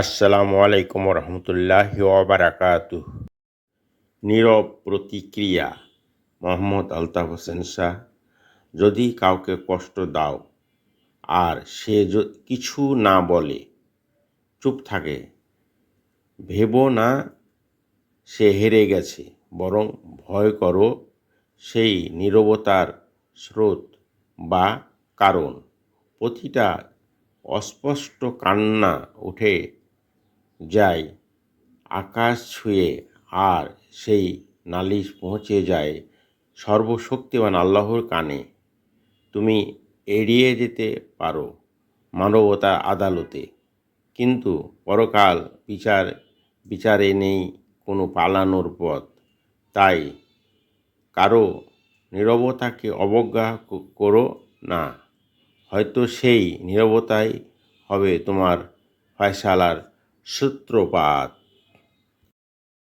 আসসালামু আলাইকুম রহমতুল্লাহ বারাকাতু নীরব প্রতিক্রিয়া, মোহাম্মদ আলতাফ হোসেন শাহ, যদি কাউকে কষ্ট দাও আর সে কিছু না বলে, চুপ থাকে, ভেবো না সে হেরে গেছে, বরং ভয় করো সেই নীরবতার স্রোত বা কারণ। প্রতিটা অস্পষ্ট কান্না উঠে যায়, আকাশ ছুঁয়ে আর সেই নালিশ পৌঁছে যায় সর্বশক্তিমান আল্লাহর কানে। তুমি এড়িয়ে যেতে পারো মানবতার আদালতে, কিন্তু পরকাল বিচার, বিচারে নেই কোনো পালানোর পথ। তাই কারও নীরবতাকে অবজ্ঞা করো না। হয়তো সেই নীরবতাই হবে তোমার ফয়সালার সূত্রপাত।